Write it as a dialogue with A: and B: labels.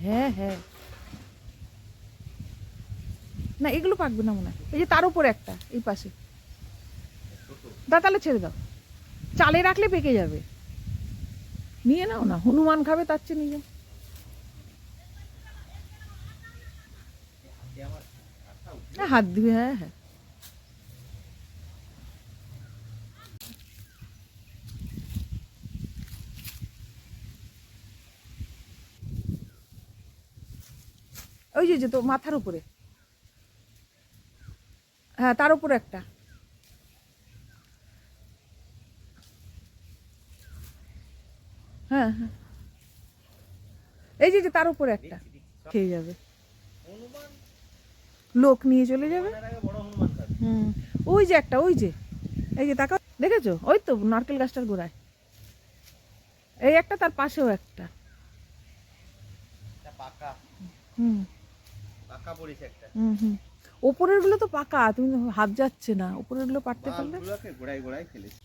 A: হ্যাঁ হ্যাঁ। না, এগুলো পাকবে না মনে হয়। এই যে তার উপরে একটা, এই পাশে।
B: ছোট
A: দা, তাহলে ছেড়ে দাও। চালে রাখলে পেকে যাবে। নিয়ে নাও না, হনুমান খাবে, তার চেয়ে নিয়ে যাও।
B: হাত
A: দিবে হ্যাঁ হ্যাঁ। ওই যে যে তো মাথার উপরে। হ্যাঁ তার উপরে একটা। হ্যাঁ হ্যাঁ। এই যে যে তার উপরে একটা। খেয়ে যাবে। লোক নিয়ে চলে যাবে। হুম। ওই যে একটা ওই যে। এই যে তাকাও দেখেছ? ওই তো নারকেল গাছটার গোড়ায়। এই একটা তার পাশেও একটা। হুম।
B: পাকা পড়েছে একটা।
A: হুম হুম। ওপরেরগুলো তো পাকা তুমি হাত যাচ্ছে না। ওপরেরগুলো পারতে পারলে?
B: গোড়ায় গোড়ায় ফেলেছে।